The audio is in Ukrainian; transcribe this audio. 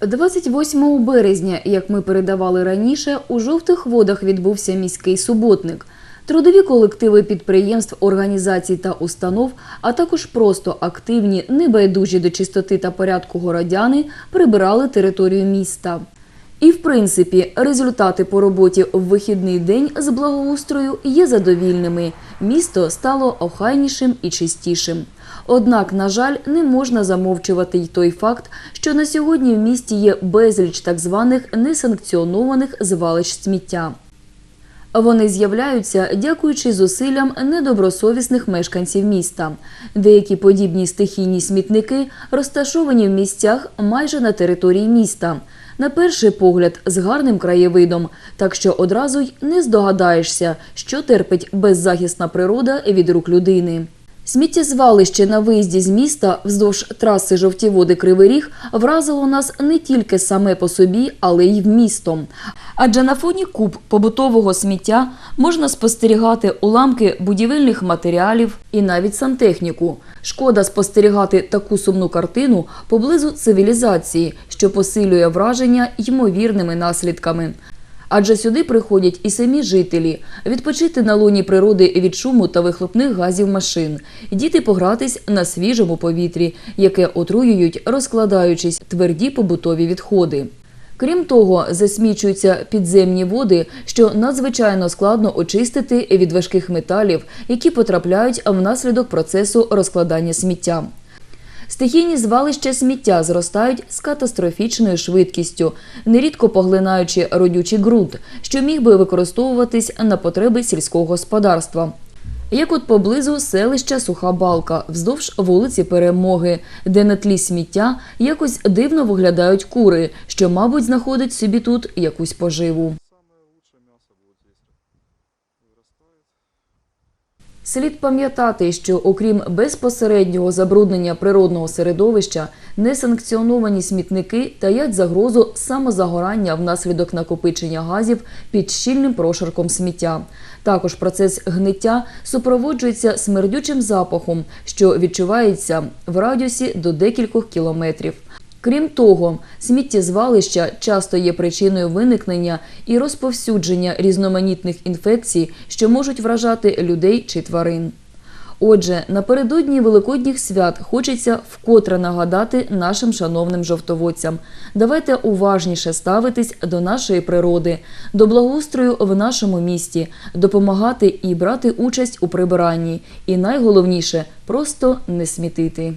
28 березня, як ми передавали раніше, у жовтих водах відбувся міський суботник. Трудові колективи підприємств, організацій та установ, а також просто активні, небайдужі до чистоти та порядку городяни прибирали територію міста. І, в принципі, результати по роботі в вихідний день з благоустрою є задовільними. Місто стало охайнішим і чистішим. Однак, на жаль, не можна замовчувати й той факт, що на сьогодні в місті є безліч так званих несанкціонованих звалищ сміття. Вони з'являються дякуючи зусиллям недобросовісних мешканців міста. Деякі подібні стихійні смітники розташовані в місцях майже на території міста. На перший погляд, з гарним краєвидом, так що одразу й не здогадаєшся, що терпить беззахисна природа від рук людини. Сміттєзвалище на виїзді з міста вздовж траси жовті води Кривий Ріг вразило нас не тільки саме по собі, але й вмістом. Адже на фоні куб побутового сміття можна спостерігати уламки будівельних матеріалів і навіть сантехніку. Шкода спостерігати таку сумну картину поблизу цивілізації, що посилює враження ймовірними наслідками. Адже сюди приходять і самі жителі відпочити на луні природи від шуму та вихлопних газів машин, діти погратись на свіжому повітрі, яке отруюють, розкладаючись тверді побутові відходи. Крім того, засмічуються підземні води, що надзвичайно складно очистити від важких металів, які потрапляють внаслідок процесу розкладання сміття. Стихійні звалища сміття зростають з катастрофічною швидкістю, нерідко поглинаючи родючий ґрунт, що міг би використовуватись на потреби сільського господарства. Як от поблизу селища Суха Балка, вздовж вулиці Перемоги, де на тлі сміття якось дивно виглядають кури, що, мабуть, знаходять собі тут якусь поживу. Слід пам'ятати, що окрім безпосереднього забруднення природного середовища, несанкціоновані смітники таять загрозу самозагорання внаслідок накопичення газів під щільним прошарком сміття. Також процес гниття супроводжується смердючим запахом, що відчувається в радіусі до декількох кілометрів. Крім того, сміттєзвалища часто є причиною виникнення і розповсюдження різноманітних інфекцій, що можуть вражати людей чи тварин. Отже, напередодні великодніх свят хочеться вкотре нагадати нашим шановним жовтоводцям. Давайте уважніше ставитись до нашої природи, до благоустрою в нашому місті, допомагати і брати участь у прибиранні. І найголовніше просто не смітити.